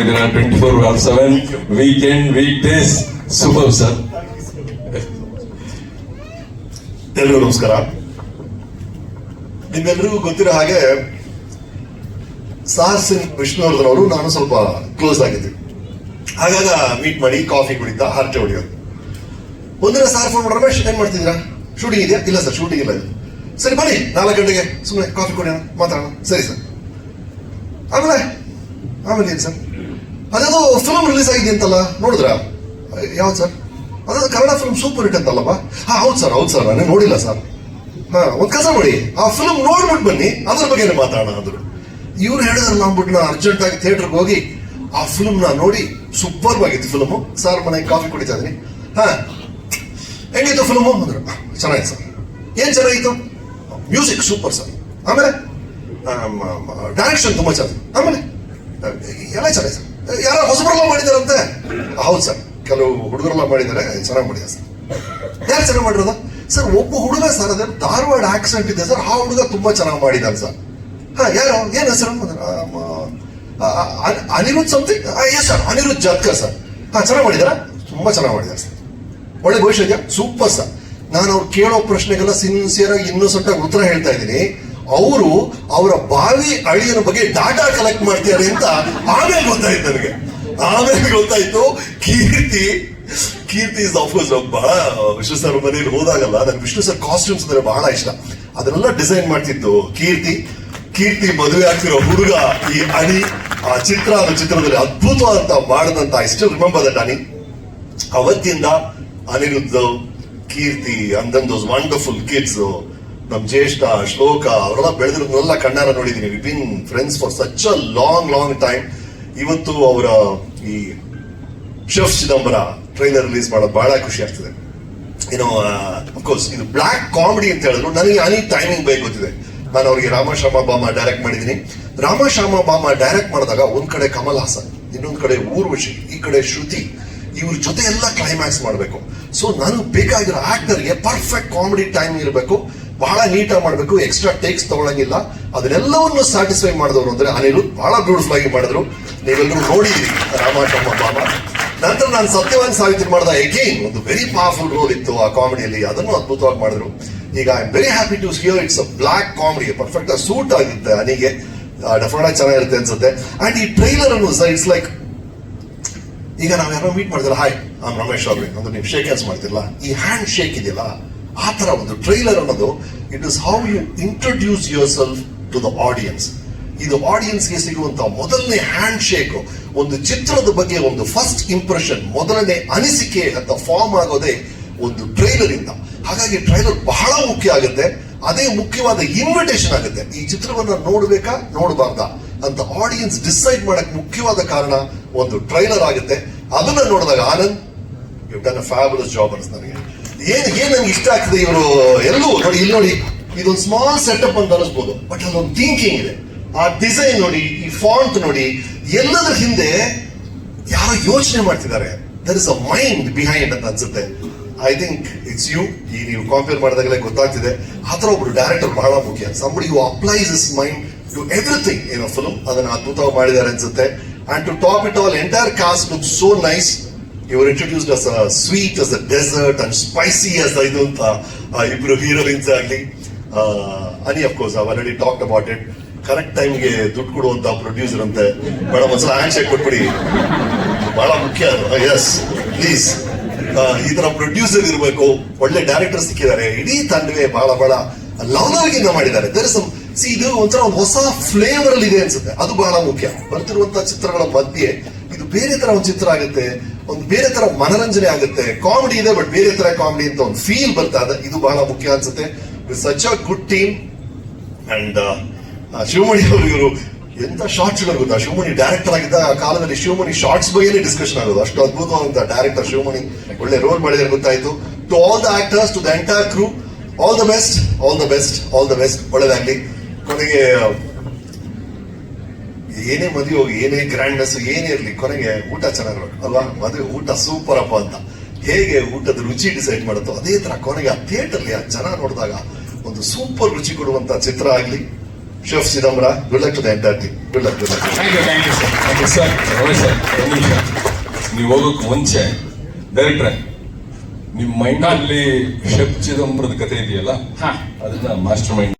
ಇದನ್ನ twenty four weekend week days super sir ನಮಸ್ಕಾರ. ನಿಮ್ಮೆಲ್ಲರಿಗೂ ಗೊತ್ತಿರೋ ಹಾಗೆ ಸಾರ್ ಸಿಂಗ್ ವಿಷ್ಣುವರ್ಧನ್ ನಾನು ಸ್ವಲ್ಪ ಕ್ಲೋಸ್ ಆಗಿದ್ದೆ ಹಾಗಾಗ ಮೀಟ್ ಮಾಡಿ ಕಾಫಿ ಕುಡಿತಾ ಹರಟೆ ಹೊಡಿಯೋದು. ಒಂದಿನ ಸಾರ್ ಫೋನ್ ಮಾಡಿದ್ರೆ ಏನ್ ಮಾಡ್ತಿದ್ದೀರಾ? ಶೂಟಿಂಗ್ ಇದೆಯಾ? ಇಲ್ಲ ಸರ್ ಶೂಟಿಂಗ್ ಇಲ್ಲ ಸರಿ, ಬನ್ನಿ, ನಾಲ್ಕು ಗಂಟೆಗೆ ಸುಮ್ಮನೆ ಕಾಫಿ ಕುಡಿಯೋಣ, ಮಾತಾಡೋಣ. ಸರಿ ಸರ್ ಆಮೇಲೆ ಆಮೇಲೆ ಏನು ಸರ್ ಅದೇನೋ ಫಿಲಮ್ ರಿಲೀಸ್ ಆಗಿದೆ ಅಂತಲ್ಲ ನೋಡಿದ್ರಾ? ಯಾವ್ದು ಸರ್? ಅದೇ ಕನ್ನಡ ಫಿಲ್ಮ್ ಸೂಪರ್ ಹಿಟ್ ಅಂತಲ್ಲಪ್ಪ? ಹಾ ಹೌದು ಸರ್ ಹೌದು ಸರ್ ನಾನು ನೋಡಿಲ್ಲ ಸರ್. ಹಾ ಒಂದ್ ಕೆಲಸ ಮಾಡಿ ಆ ಫಿಲ್ಮ್ ನೋಡ್ಬಿಟ್ಟು ಬನ್ನಿ ಅದ್ರ ಬಗ್ಗೆ ಮಾತಾಡೋಣ ಅಂದ್ರು. ಇವ್ರು ಹೇಳಿದ್ರು ಅಂದ್ಬಿಟ್ಟು ನಾ ಅರ್ಜೆಂಟ್ ಆಗಿ ಥಿಯೇಟರ್ಗೆ ಹೋಗಿ ಆ ಫಿಲ್ಮ್ನ ನೋಡಿ ಸೂಪರ್ ಆಗಿತ್ತು ಫಿಲ್ಮು ಸರ್ ಮನೆಗೆ ಕಾಫಿ ಕುಡಿತಾ ಇದೀನಿ. ಹಾ ಹೆಂಗಿತ್ತು ಫಿಲ್ಮು ಅಂದ್ರು. "ಆ, ಚೆನ್ನಾಗಿತ್ತು ಸರ್. ಏನ್ ಚೆನ್ನಾಗಿತ್ತು? Music super sir. ಆಮೇಲೆ ಡೈರೆಕ್ಷನ್ ತುಂಬಾ ಚೆನ್ನಾಗಿ ಆಮೇಲೆ ಎಲ್ಲ ಚೆನ್ನಾಗಿ ಸರ್. ಯಾರೋ ಹೊಸಬರೆಲ್ಲ ಮಾಡಿದಾರಂತೆ. ಹೌದು ಸರ್, ಕೆಲವು ಹುಡುಗರೆಲ್ಲ ಮಾಡಿದ್ದಾರೆ, ಚೆನ್ನಾಗಿ ಮಾಡಿದ ಸರ್. ಯಾರು ಚೆನ್ನಾಗಿ ಮಾಡಿರೋದ? ಸರ್, ಒಬ್ಬ ಹುಡುಗ ಸರ್, ಅದೇ ಧಾರವಾಡ ಆಕ್ಸಿಡೆಂಟ್ ಇದೆ ಸರ್, ಆ ಹುಡುಗ ತುಂಬಾ ಚೆನ್ನಾಗಿ ಮಾಡಿದ್ದಾನೆ ಸರ್. ಹಾ, ಯಾರು? ಏನು sir Aniruddha something yes sir Aniruddha Jatkar sir. ಹಾ, ಚೆನ್ನಾಗಿ ಮಾಡಿದಾರ ತುಂಬಾ ಚೆನ್ನಾಗಿ ಮಾಡಿದ್ದಾರೆ ಸರ್. ಒಳ್ಳೆ ಭವಿಷ್ಯ ಸೂಪರ್ ಸರ್ ನಾನು ಅವ್ರು ಕೇಳೋ ಪ್ರಶ್ನೆಗೆಲ್ಲ ಸಿನ್ಸಿಯರ್ ಆಗಿ ಇನ್ನೋಸೆಂಟ್ ಆಗಿ ಉತ್ತರ ಹೇಳ್ತಾ ಇದ್ದೀನಿ. ಅವರು ಅವರ ಬಾವಿ ಅಳಿಯನ ಬಗ್ಗೆ ಡಾಟಾ ಕಲೆಕ್ಟ್ ಮಾಡ್ತಿದ್ದಾರೆ ಅಂತ ಆಮೇಲೆ ಗೊತ್ತಾಯ್ತು ನನಗೆ. ಆಮೇಲೆ ಗೊತ್ತಾಯ್ತು, ಕೀರ್ತಿ ಕೀರ್ತಿ ಇಸ್ ಆಫ್ಕೋರ್ಸ್ ಬಹಳ ವಿಷ್ಣು ಸರ್ ಮನೇಲಿ ಹೋದಾಗಲ್ಲ ನನ್ಗೆ ವಿಷ್ಣು ಸರ್ ಕಾಸ್ಟ್ಯೂಮ್ಸ್ ಅಂದ್ರೆ ಬಹಳ ಇಷ್ಟ. ಅದನ್ನೆಲ್ಲ ಡಿಸೈನ್ ಮಾಡ್ತಿದ್ದು ಕೀರ್ತಿ. ಕೀರ್ತಿ ಮದುವೆ ಆಗ್ತಿರೋ ಹುಡುಗ ಈ ಅಣಿ, ಆ ಚಿತ್ರ ಚಿತ್ರದಲ್ಲಿ ಅದ್ಭುತವಾದಂತ ಮಾಡಿದಂತ ಇಷ್ಟ ರಿಮೆಂಬರ್ ದಟ್ ಅಣಿ. ಅವತ್ತಿಂದ ಅನಿರುದ್ಧ ಕೀರ್ತಿ ಅಂದನ್ ದೋಸ್ ವಂಡರ್ಫುಲ್ ಕಿಡ್ಸ್ ನಮ್ ಜ್ಯೇಷ್ಠ ಶ್ಲೋಕ, ಅವರೆಲ್ಲ ಬೆಳೆದಿರೋದನ್ನೆಲ್ಲ ಕಣ್ಣಾರ ನೋಡಿದೀನಿ. We been friends for such a long long time ಇವತ್ತು ಅವರ ಈ ಶೆಫ್ ಚಿದಂಬರ ಟ್ರೈಲರ್ ರಿಲೀಸ್ ಮಾಡೋದು ಬಹಳ ಖುಷಿ ಆಗ್ತದೆ. ಏನೋ ಅಫ್ಕೋರ್ಸ್ ಇದು ಬ್ಲಾಕ್ ಕಾಮಿಡಿ ಅಂತ ಹೇಳಿದ್ರು. ನನಗೆ ಅನಿ ಟೈಮಿಂಗ್ ಬೇಕು ಗೊತ್ತಿದೆ. ನಾನು ಅವರಿಗೆ ರಾಮಶ್ಯಾಮ ಬಾಮ ಡೈರೆಕ್ಟ್ ಮಾಡಿದ್ದೀನಿ. ರಾಮಶ್ಯಾಮ ಬಾಮ ಡೈರೆಕ್ಟ್ ಮಾಡಿದಾಗ ಒಂದ್ ಕಡೆ ಕಮಲ್ ಹಾಸನ್, ಇನ್ನೊಂದ್ ಕಡೆ ಊರ್ವಶಿ, ಈ ಕಡೆ ಶ್ರುತಿ, ಇವ್ರ ಜೊತೆ ಎಲ್ಲ ಕ್ಲೈಮ್ಯಾಕ್ಸ್ ಮಾಡಬೇಕು. ಸೊ ನಾನು ಬೇಕಾಗಿರೋ ಆಕ್ಟರ್ಗೆ ಪರ್ಫೆಕ್ಟ್ ಕಾಮಿಡಿ ಟೈಮ್ ಇರಬೇಕು. ಬಹಳ ನೀಟಾಗಿ ಮಾಡಬೇಕು ಎಕ್ಸ್ಟ್ರಾ ಟೇಕ್ಸ್ ತಗೊಳ್ಳಂಗಿಲ್ಲ ಅದನ್ನೆಲ್ಲವನ್ನು ಸ್ಯಾಟಿಸ್ಫೈ ಮಾಡಿದವರು ಅಂದ್ರೆ ಅನಿರುದ್ ಬಹಳ ಬ್ಯೂಟಿಫುಲ್ ಆಗಿ ಮಾಡಿದ್ರು. ನೀವೆಲ್ಲರೂ ರಾಮ ರಾಮಶ್ಯಾಮ ಬಾಬ ನಂತರ ನಾನು ಸತ್ಯವಾನ್ ಸಾವಿತ್ರಿ ಮಾಡಿದ ಎಗೇನ್ ಒಂದು ವೆರಿ ಪವರ್ಫುಲ್ ರೋಲ್ ಇತ್ತು ಆ ಕಾಮಿಡಿಯಲ್ಲಿ ಅದನ್ನು ಅದ್ಭುತವಾಗಿ ಮಾಡಿದ್ರು. ಈಗ I am very happy to hear it's a black comedy perfect ಆಗಿ ಸೂಟ್ ಆಗುತ್ತೆ ಅನಿಗೆ. ಡೆಫಿನೆಟ್ ಆಗಿ ಚೆನ್ನಾಗಿರುತ್ತೆ ಅನ್ಸುತ್ತೆ. ಅಂಡ್ ಈ ಟ್ರೈಲರ್ ಅನ್ನು ಸರ್ ಇಟ್ಸ್ ಲೈಕ್ ಈಗ ನಾವು ಯಾರೋ ಮೀಟ್ ಮಾಡಿದ್ರೆ ಹಾಯ್ ಆಮ್ ರಮೇಶ್ ಅವ್ರಿಗೆ ಒಂದು ನೀವು ಶೇಕ್ ಹ್ಯಾಂಡ್ಸ್ ಮಾಡ್ತಿಲ್ಲ ಈ ಹ್ಯಾಂಡ್ ಶೇಕ್ ಇದೆಯಲ್ಲ ಆ ಥರ ಒಂದು ಟ್ರೈಲರ್ ಅನ್ನೋದು it is how you introduce yourself to the audience ಇದು ಆಡಿಯನ್ಸ್ಗೆ ಸಿಗುವಂತ ಮೊದಲನೇ ಹ್ಯಾಂಡ್ ಶೇಕ್ ಒಂದು ಚಿತ್ರದ ಬಗ್ಗೆ ಒಂದು ಫಸ್ಟ್ ಇಂಪ್ರೆಷನ್ ಮೊದಲನೇ ಅನಿಸಿಕೆ ಅಂತ ಫಾರ್ಮ್ ಆಗೋದೇ ಒಂದು ಟ್ರೈಲರ್ ಇಂದ. ಹಾಗಾಗಿ ಟ್ರೈಲರ್ ಬಹಳ ಮುಖ್ಯ ಆಗುತ್ತೆ. ಅದೇ ಮುಖ್ಯವಾದ ಇನ್ವಿಟೇಷನ್ ಆಗುತ್ತೆ. ಈ ಚಿತ್ರವನ್ನ ನೋಡ್ಬೇಕಾ? ನೋಡಬಾರ್ದಾ ಅಂತ ಆಡಿಯನ್ಸ್ ಡಿಸೈಡ್ ಮಾಡಕ್ ಮುಖ್ಯವಾದ ಕಾರಣ ಒಂದು ಟ್ರೈಲರ್ ಆಗುತ್ತೆ. ಅದನ್ನ ನೋಡಿದಾಗ Anand you done a fabulous job ಅನ್ಸ್ ನನಗೆ. ಏನ್ ಏನ್ ನಂಗೆ ಇಷ್ಟ ಆಗ್ತದೆ ಇವರು ಎಲ್ಲೂ ನೋಡಿ, ಇಲ್ಲಿ ನೋಡಿ, ಇದೊಂದು ಸ್ಮಾಲ್ ಸೆಟಪ್ ಅಂತ ಅನಿಸ್ಬೋದು. ಬಟ್ ಅದೊಂದು ಥಿಂಕಿಂಗ್ ಇದೆ. ಆ ಡಿಸೈನ್ ನೋಡಿ, ಈ ಫಾಂಟ್ ನೋಡಿ, ಎಲ್ಲದರ ಹಿಂದೆ ಯಾರೋ ಯೋಚನೆ ಮಾಡ್ತಿದ್ದಾರೆ. There is a mind behind ಅಂತ ಅನ್ಸುತ್ತೆ. ಐ ಥಿಂಕ್ ಇಟ್ಸ್ ಯು ಈ ನೀವು ಕಾಂಪೇರ್ ಮಾಡಿದಾಗಲೇ ಗೊತ್ತಾಗ್ತಿದೆ. ಆ ಥರ ಒಬ್ರು ಡೈರೆಕ್ಟರ್ ಬಹಳ ಮುಖ್ಯ. Somebody you applies is mind to everything in a film ಅದನ್ನು ಅದ್ಭುತವಾಗಿ ಮಾಡಿದ್ದಾರೆ ಅನ್ಸುತ್ತೆ. And to top it all entire cast look so nice ಇವರು introduced as sweet as a dessert and spicy as ಇದು ಅಂತ ಇಬ್ರು ಹೀರೋಯಿನ್ಸ್ ಆಗಲಿ Ani of course I've already talk about it correct ಟೈಮ್ಗೆ ದುಡ್ಡು ಕೊಡುವಂತ ಪ್ರೊಡ್ಯೂಸರ್ ಅಂತೆ. ಮೇಡಮ್ ಒಂದ್ಸಲ ಹ್ಯಾಂಡ್ ಶೇಕ್ ಕೊಟ್ಬಿಡಿ. ಬಹಳ ಮುಖ್ಯ. ಎಸ್ ಪ್ಲೀಸ್ ಈ ತರ ಪ್ರೊಡ್ಯೂಸರ್ ಇರಬೇಕು. ಒಳ್ಳೆ ಡೈರೆಕ್ಟರ್ ಸಿಕ್ಕಿದ್ದಾರೆ. ಇಡೀ ತಂಡವೇ ಬಹಳ ಬಹಳ ಲವಲವಿಗೆಯಿಂದ ಮಾಡಿದ್ದಾರೆ. ದರ್ ಸಿ ಇದು ಒಂಥರ ಹೊಸ ಫ್ಲೇವರ್ ಅಲ್ಲಿ ಇದೆ ಅನ್ಸುತ್ತೆ. ಅದು ಬಹಳ ಮುಖ್ಯ. ಬರ್ತಿರುವಂತಹ ಚಿತ್ರಗಳ ಮಧ್ಯೆ ಬೇರೆ ತರ ಒಂದು ಚಿತ್ರ ಆಗುತ್ತೆ, ಒಂದು ಬೇರೆ ತರ ಮನರಂಜನೆ ಆಗುತ್ತೆ. ಕಾಮಿಡಿ ಇದೆ ಬಟ್ ಬೇರೆ ತರ ಕಾಮಿಡಿ ಅಂತ ಒಂದು ಫೀಲ್ ಬರ್ತಾ ಇದೆ. ಇದು ಬಹಳ ಮುಖ್ಯ ಅನ್ಸುತ್ತೆ. Such a good team and Shivamani ಅವರು ಇವರು ಎಂತ ಶಾರ್ಟ್ಸ್ ಗೊತ್ತಾ? ಶಿವಮಣಿ ಡೈರೆಕ್ಟರ್ ಆಗಿದ್ದ ಆ ಕಾಲದಲ್ಲಿ ಶಿವಮಣಿ ಶಾರ್ಟ್ಸ್ ಬಗ್ಗೆನೇ ಡಿಸ್ಕಷನ್ ಆಗೋದು. ಅಷ್ಟು ಅದ್ಭುತವಾದಂತ ಡೈರೆಕ್ಟರ್ ಶಿವಮಣಿ. ಒಳ್ಳೆ ರೋಲ್ ಮಾಡಿದ್ರೆ ಗೊತ್ತಾಯ್ತು. To all the actors to the entire crew all the best all the best all the best ಒಳ್ಳೇದಾಗ್ಲಿ. ಕೊನೆಗೆ ಏನೇ ಮದುವೆ ಹೋಗಿ ಏನೇ ಗ್ರ್ಯಾಂಡ್ನೆಸ್ ಏನೇ ಇರಲಿ ಕೊನೆಗೆ ಊಟ ಚೆನ್ನಾಗಿರ್ಬೇಕು ಅಲ್ವಾ? ಮದುವೆ ಊಟ ಸೂಪರ್ ಅಪ್ಪ ಅಂತ. ಹೇಗೆ ಊಟದ ರುಚಿ ಡಿಸೈಡ್ ಮಾಡುತ್ತೋ ಅದೇ ತರ ಕೊನೆಗೆ ಆ ಥಿಯೇಟರ್ಲಿ ಆ ಜನ ನೋಡಿದಾಗ ಒಂದು ಸೂಪರ್ ರುಚಿ ಕೊಡುವಂತ ಚಿತ್ರ ಆಗಲಿ. Chef Chidambara good luck to the entire team good luck good luck thank you thank you sir sir Ramesh sir ಒಂದು ನಿಮಿಷ ನೀವು ಹೋಗೋಕೆ ಮುಂಚೆ ಡೈರೆಕ್ಟ್ರೆ ನಿಮ್ಮ ಮೈಂಡ್ ಅಲ್ಲಿ ಶೆಫ್ ಚಿದಂಬರದ ಕತೆ ಇದೆಯಲ್ಲ? ಹಾ. ಅದನ್ನ ಮಾಸ್ಟರ್ ಮೈಂಡ್